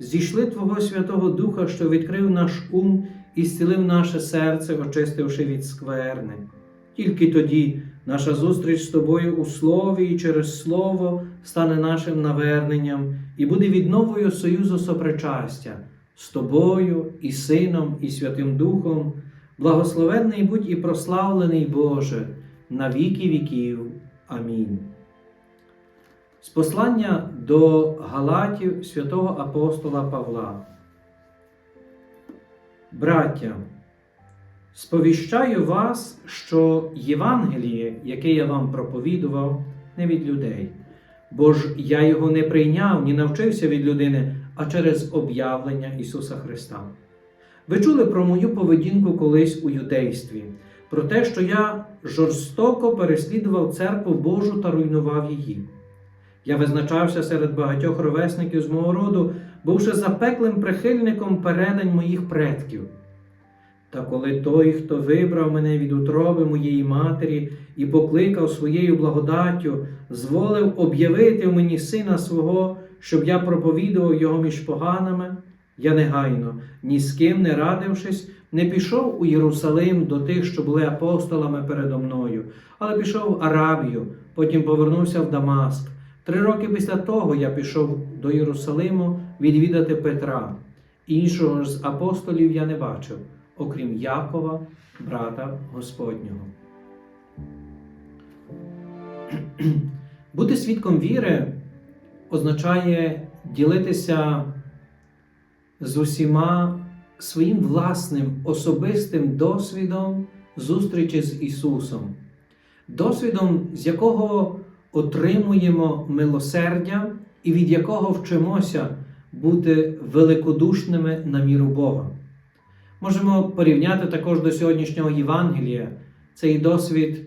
зійшли Твого Святого Духа, що відкрив наш ум і зцілив наше серце, очистивши від скверни. Тільки тоді наша зустріч з тобою у слові і через слово стане нашим наверненням і буде відновою союзу сопричастя з тобою і Сином, і Святим Духом. Благословенний будь і прославлений Боже, на віки віків. Амінь. З послання до Галатів святого апостола Павла. Браття, сповіщаю вас, що Євангеліє, яке я вам проповідував, не від людей, бо ж я його не прийняв, ні навчився від людини, а через об'явлення Ісуса Христа. Ви чули про мою поведінку колись у юдействі, про те, що я жорстоко переслідував церкву Божу та руйнував її. Я визначався серед багатьох ровесників з мого роду, бувши запеклим прихильником передань моїх предків. Та коли той, хто вибрав мене від утроби моєї матері і покликав своєю благодаттю, зволив об'явити в мені сина свого, щоб я проповідував його між поганами, я негайно, ні з ким не радившись, не пішов у Єрусалим до тих, що були апостолами передо мною, але пішов в Арабію, потім повернувся в Дамаск. Три роки після того я пішов до Єрусалиму відвідати Петра. Іншого ж з апостолів я не бачив, окрім Якова, брата Господнього. Бути свідком віри означає ділитися з усіма своїм власним особистим досвідом зустрічі з Ісусом, досвідом, з якого отримуємо милосердя і від якого вчимося бути великодушними на міру Бога. Можемо порівняти також до сьогоднішнього Євангелія цей досвід,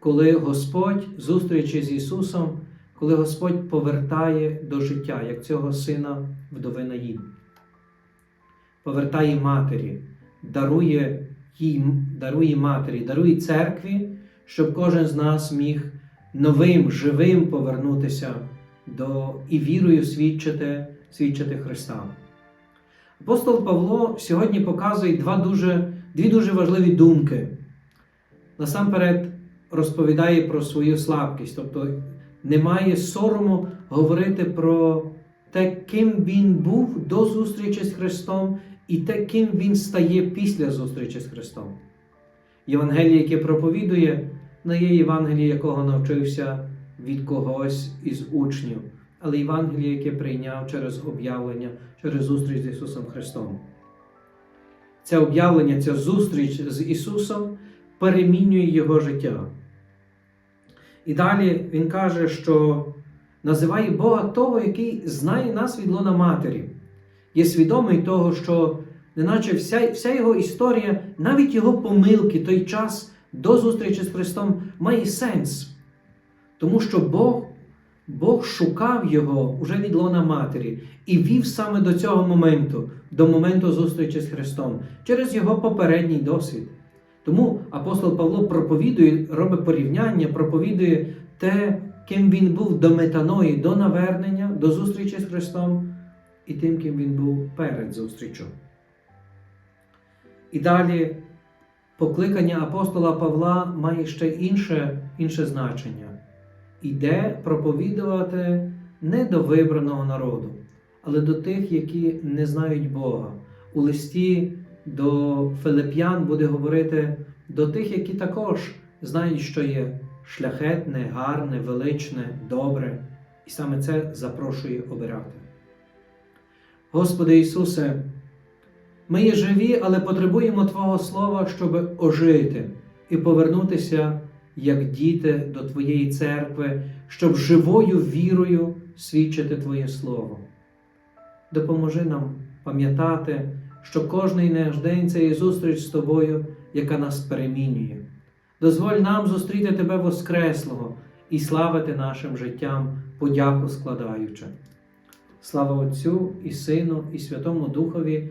коли Господь зустрічі з Ісусом, коли Господь повертає до життя, як цього сина вдови Наїм. Повертає матері, дарує їй, дарує матері, дарує церкві, щоб кожен з нас міг новим, живим повернутися до і вірою свідчити, свідчити Христа. Апостол Павло сьогодні показує два дуже, дві дуже важливі думки. Насамперед розповідає про свою слабкість, тобто немає сорому говорити про те, ким він був до зустрічі з Христом, і те, ким він стає після зустрічі з Христом. Євангеліє, яке проповідує, не є Євангеліє, якого навчився від когось із учнів, але Євангеліє, яке прийняв через об'явлення, через зустріч з Ісусом Христом. Це об'явлення, ця зустріч з Ісусом перемінює Його життя. І далі Він каже, що називає Бога того, який знає нас від лона Матері, є свідомий того, що неначе вся, вся його історія, навіть його помилки, той час до зустрічі з Христом має сенс. Тому що Бог Бог шукав його уже від лона Матері і вів саме до цього моменту, до моменту зустрічі з Христом, через його попередній досвід. Тому апостол Павло проповідує, робить порівняння, проповідує те, ким він був до метаної, до навернення, до зустрічі з Христом, і тим, ким він був перед зустрічю. І далі покликання апостола Павла має ще інше, інше значення. Іде проповідувати не до вибраного народу, але до тих, які не знають Бога. У листі до Филип'ян буде говорити до тих, які також знають, що є шляхетне, гарне, величне, добре, і саме це запрошує обирати. Господи Ісусе, ми є живі, але потребуємо Твого Слова, щоб ожити і повернутися як діти до Твоєї церкви, щоб живою вірою свідчити Твоє Слово. Допоможи нам пам'ятати, що кожний наш день це є зустріч з тобою, яка нас перемінює. Дозволь нам зустріти Тебе Воскреслого і славити нашим життям, подяку складаючи. Слава Отцю і Сину, і Святому Духові,